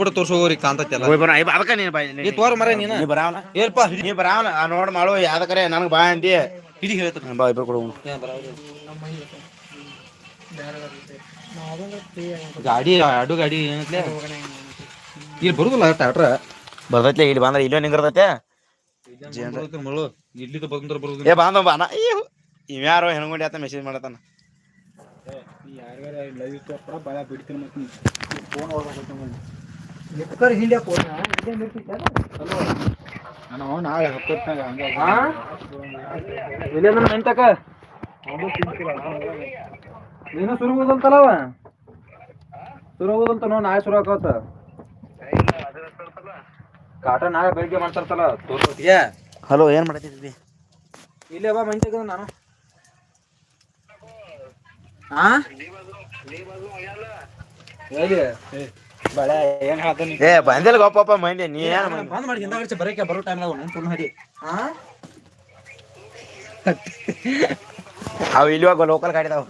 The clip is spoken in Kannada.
ಬಿಡ ತೋರ್ಸೋರಿ ಹೋಗಿ ಬರ ಅದಕ್ಕ ನೀನ್ ಬಾಯ್ ನೀ ತೋರ್ ಮರ ನೀನ. ನೀ ಬರಾವನ ಏಲ್ಪ ನೀ ಬರಾವನ ಆ ನೋಡ್ ಮಾಡು ಯಾವ್ದಕರೆ ನನಗ್ ಬಾ ಅಂದಿ. ಹಿಡಿ ಹೇಳ್ತಾನೆ. ಬಾ ಇಬ್ರು ಕೊಡು ಗಾಡಿ ಅಡು ಗಾಡಿ ಏನತ್ಲೆ? ಇಲ್ಲಿ ಬರುದಿಲ್ಲ ಟ್ಯಾಟ್ರ ಬರ್ತೈತೆ ಇಲ್ಲಿ ಬಂದ್ರೆ ಇಲ್ಲೋ ನಿಂಗಿರ್ತೈತೆ ಮಳು. ಇಲ್ಲಿದ ಬಂದ್ರ ಬರುದಿಲ್ಲ. ಏ ಬಾಂಧವ ಬಾನ ಇವ್ಯಾರೋ ಹೆಣ್ಗೊಂಡಿ ಆತ ಮೆಸೇಜ್ ಮಾಡತಾನ ನಾಳೆ ಹತ್ತೊತ್ತಾಗ ಹಂಗ ಇಲ್ಲ ನೆಂತಕ ನೀನು ಶುರು ಹೋದಂತಲ್ಲವ ಶುರು ಹೋದಂತ ನೋ ನಾಳೆ ಶುರು ಆಕವತ್ತ ಕಾಟ ನಾಳೆ ಬೆಳಿಗ್ಗೆ ಮಾಡ್ತಾರತಲ್ಲ ತೋರ್ಸೋತಿಗೆ ಹಲೋ ಏನ್ ಮಾಡತ್ತಿದ್ದಿ ಇಲ್ಲೇ ಬಾ ಮಂಚಕ ನಾನು. ಹಾ ಎಲ್ಲಿ ಏ ಬಂದಿಲ್ಲ ಗೊಪ್ಪಪ್ಪ ಮಂದಿ ನೀ ಏನ್ ಮಂದಿ? ಬಂದ್ ಮಾಡಿ ಹಿಂದಾಗಡೆ ಬರಕ್ಕೆ ಬರೋ ಟೈಮ್ ಮಾಡಿ ಆ? ಅವ್ ಇಲ್ಲಿವಾಗ ಲೋಕಲ್ ಗಾಡಿದಾವ್